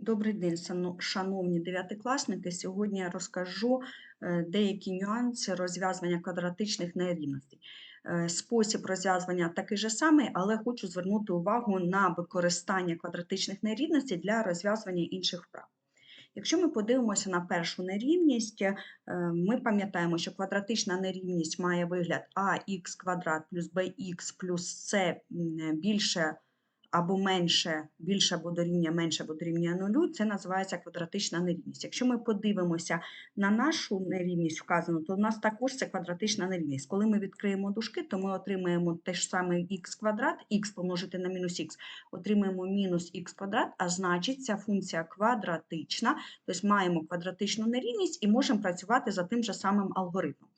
Добрий день, шановні дев'ятикласники. Сьогодні я розкажу е, деякі нюанси розв'язування квадратичних нерівностей. Е, Спосіб розв'язування такий же самий, але хочу звернути увагу на використання квадратичних нерівностей для розв'язування інших вправ. Якщо ми подивимося на першу нерівність, е, ми пам'ятаємо, що квадратична нерівність має вигляд ax квадрат плюс bx плюс c більше або менше, більше або дорівнює менше або дорівнює нулю, це називається квадратична нерівність. Якщо ми подивимося на нашу нерівність вказану, то у нас також це квадратична нерівність. Коли ми відкриємо дужки, то ми отримаємо те ж саме х квадрат, х помножити на мінус х, отримаємо мінус х квадрат, а значить ця функція квадратична, тобто маємо квадратичну нерівність і можемо працювати за тим же самим алгоритмом.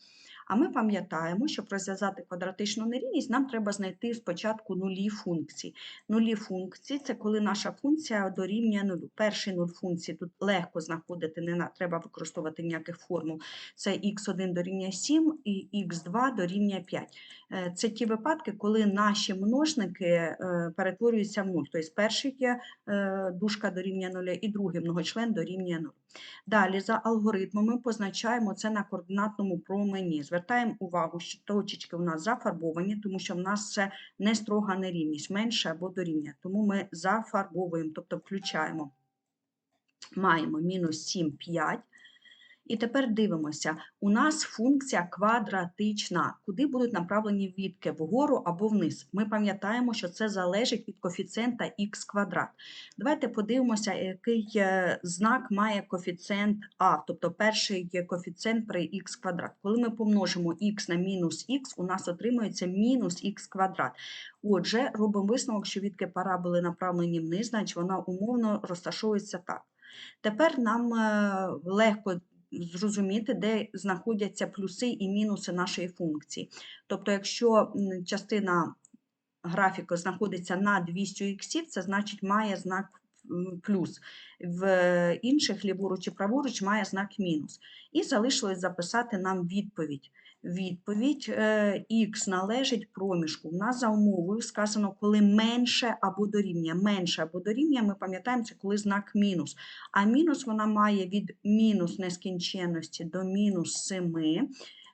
А ми пам'ятаємо, щоб розв'язати квадратичну нерівність, нам треба знайти спочатку нулі функції. Нулі функції це коли наша функція дорівнює нулю. Перший нуль функції тут легко знаходити, не треба використовувати ніяких формул. Це х1 дорівнює 7 і х2 дорівнює 5. Е, Це ті випадки, коли наші множники е, перетворюються в нуль. Тобто перший є е, дужка дорівнює нуля і другий многочлен дорівнює нулю. Далі за алгоритмами позначаємо це на координатному промені. Звертаємо увагу, що точечки у нас зафарбовані, тому що в нас це не строга нерівність, менше або дорівнює. Тому ми зафарбовуємо, тобто включаємо. Маємо мінус 7, 5. І тепер дивимося, у нас функція квадратична. Куди будуть направлені відки? Вгору або вниз. Ми пам'ятаємо, що це залежить від коефіцієнта х квадрат. Давайте подивимося, який е, знак має коефіцієнт а, тобто перший коефіцієнт при х квадрат. Коли ми помножимо х на мінус х, у нас отримується мінус х квадрат. Отже, робимо висновок, що відки параболи направлені вниз, значить вона умовно розташовується так. Тепер нам е, легко зрозуміти, де знаходяться плюси і мінуси нашої функції. Тобто, якщо частина графіку знаходиться на 200 іксів, це значить має знак плюс. В інших ліворуч і праворуч має знак мінус. І залишилось записати нам відповідь. Відповідь е, х належить проміжку. У нас за умовою сказано, коли менше або дорівнює. Менше або дорівнює, ми пам'ятаємо, це коли знак мінус. А мінус вона має від мінус нескінченності до мінус 7.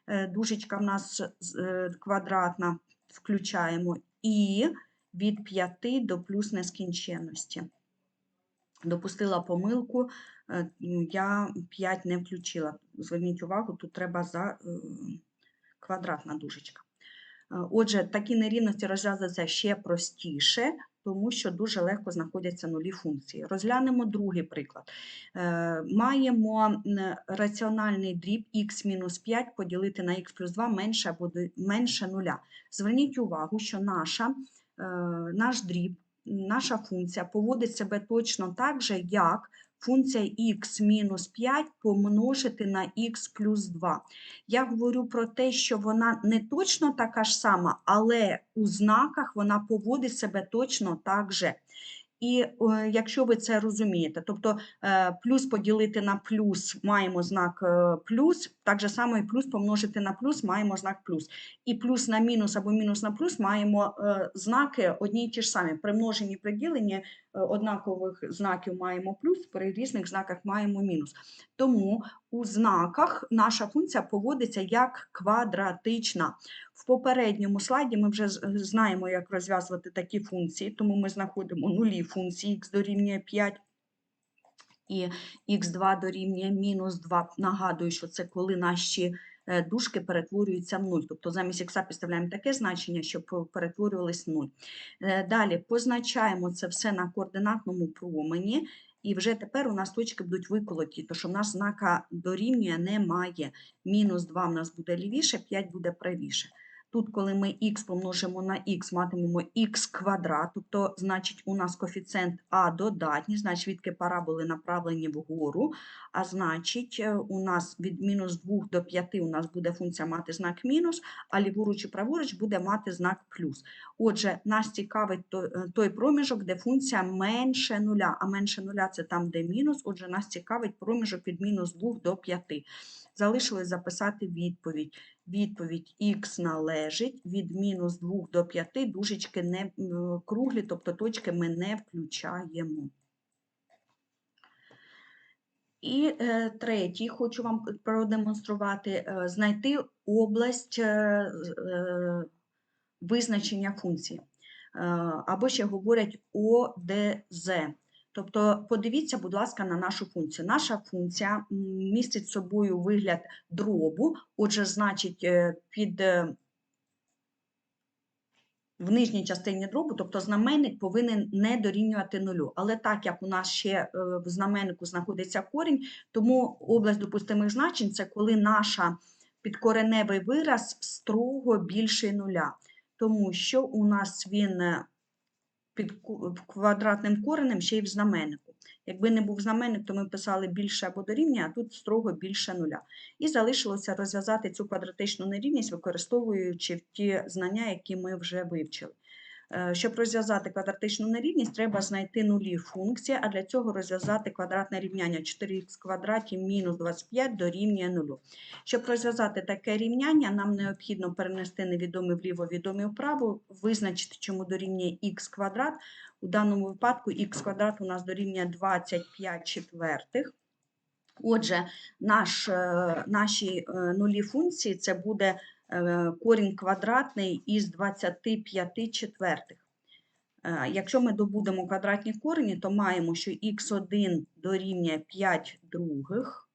Е, Дужечка в нас е, квадратна, включаємо, і від 5 до плюс нескінченності. Допустила помилку, е, я 5 не включила. Зверніть увагу, тут треба за е, квадратна дужечка. Е, Отже, такі нерівності розв'язуються ще простіше, тому що дуже легко знаходяться нулі функції. Розглянемо другий приклад. Маємо раціональний дріб х-5 поділити на х плюс 2 менше або менше нуля. Зверніть увагу, що наша, наш дріб, наша функція поводить себе точно так же, як функція х мінус 5 помножити на х плюс 2. Я говорю про те, що вона не точно така ж сама, але у знаках вона поводить себе точно так же. І е, якщо ви це розумієте, тобто е, плюс поділити на плюс маємо знак е, плюс, так же само і плюс помножити на плюс маємо знак плюс. І плюс на мінус або мінус на плюс маємо знаки одні й ті ж самі. При множенні при однакових знаків маємо плюс, при різних знаках маємо мінус. Тому у знаках наша функція поводиться як квадратична. В попередньому слайді ми вже знаємо, як розв'язувати такі функції, тому ми знаходимо нулі функції х дорівнює 5 і х2 дорівнює мінус 2. Нагадую, що це коли наші е, дужки перетворюються в 0. Тобто замість х підставляємо таке значення, щоб перетворювались в 0. Е, Далі позначаємо це все на координатному промені. І вже тепер у нас точки будуть виколоті, тому що в нас знака дорівнює немає. Мінус 2 в нас буде лівіше, 5 буде правіше. Тут, коли ми х помножимо на х, матимемо х квадрат, тобто, значить, у нас коефіцієнт а додатній, значить, відки параболи направлені вгору, а значить, е, у нас від мінус 2 до 5 у нас буде функція мати знак мінус, а ліворуч і праворуч буде мати знак плюс. Отже, нас цікавить е, той проміжок, де функція менше нуля, а менше нуля це там, де мінус, отже, нас цікавить проміжок від мінус 2 до 5. Залишилось записати відповідь. Відповідь х належить від мінус 2 до 5, дужечки не круглі, тобто точки ми не включаємо. І е, третій, хочу вам продемонструвати, е, знайти область е, е, визначення функції. Е, або ще говорять ОДЗ. Тобто подивіться, будь ласка, на нашу функцію. Наша функція містить собою вигляд дробу, отже, значить, е, під е, в нижній частині дробу, тобто знаменник повинен не дорівнювати нулю. Але так як у нас ще е, в знаменнику знаходиться корінь, тому область допустимих значень це коли наша підкореневий вираз строго більше нуля. Тому що у нас він під квадратним коренем ще й в знаменнику. Якби не був знаменник, то ми писали більше або дорівнює, а тут строго більше нуля. І залишилося розв'язати цю квадратичну нерівність, використовуючи ті знання, які ми вже вивчили. Е, Щоб розв'язати квадратичну нерівність, треба знайти нулі функції, а для цього розв'язати квадратне рівняння 4х квадраті мінус 25 дорівнює 0. Щоб розв'язати таке рівняння, нам необхідно перенести невідомі вліво, відомі вправо, визначити, чому дорівнює х квадрат. У даному випадку х квадрат у нас дорівнює 25 четвертих. Отже, наш, е, наші е, нулі функції це буде корінь квадратний із 25 четвертих. Е, Якщо ми добудемо квадратні корені, то маємо, що х1 дорівнює 5 других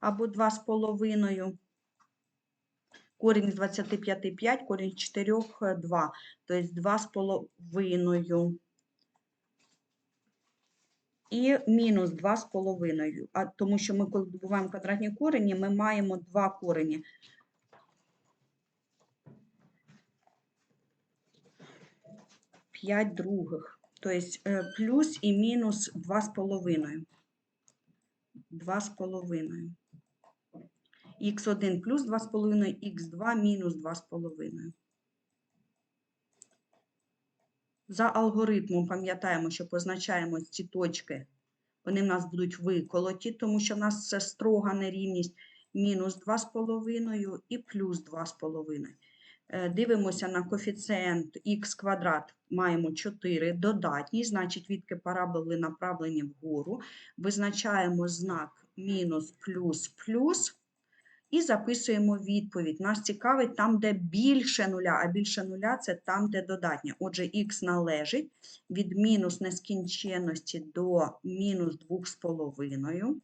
або 2,5. Корінь з 25 5, корінь з 4 – 2, тобто 2,5 і мінус 2,5. А тому що ми, коли добуваємо квадратні корені, ми маємо два корені. П'ять других. Тобто е, плюс і мінус 2,5. 2,5. Х1 плюс 2,5, х2 мінус 2,5. За алгоритмом пам'ятаємо, що позначаємо ці точки. Вони в нас будуть виколоті, тому що в нас це строга нерівність мінус 2,5 і плюс 2,5. Е, Дивимося на коефіцієнт х квадрат, маємо 4 додатній, значить відки параболи направлені вгору. Визначаємо знак мінус плюс плюс і записуємо відповідь. Нас цікавить там, де більше нуля, а більше нуля це там, де додатнє. Отже, х належить від мінус нескінченності до мінус 2,5.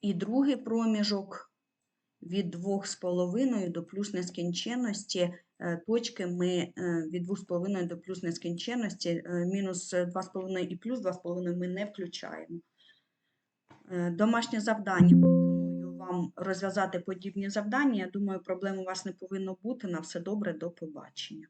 І другий проміжок від 2,5 до плюс нескінченності. е, Точки ми е, від 2,5 до плюс нескінченності, е, мінус 2,5 і плюс 2,5 ми не включаємо. Домашнє завдання. Пропоную вам розв'язати подібні завдання. Я думаю, проблем у вас не повинно бути. На все добре, до побачення.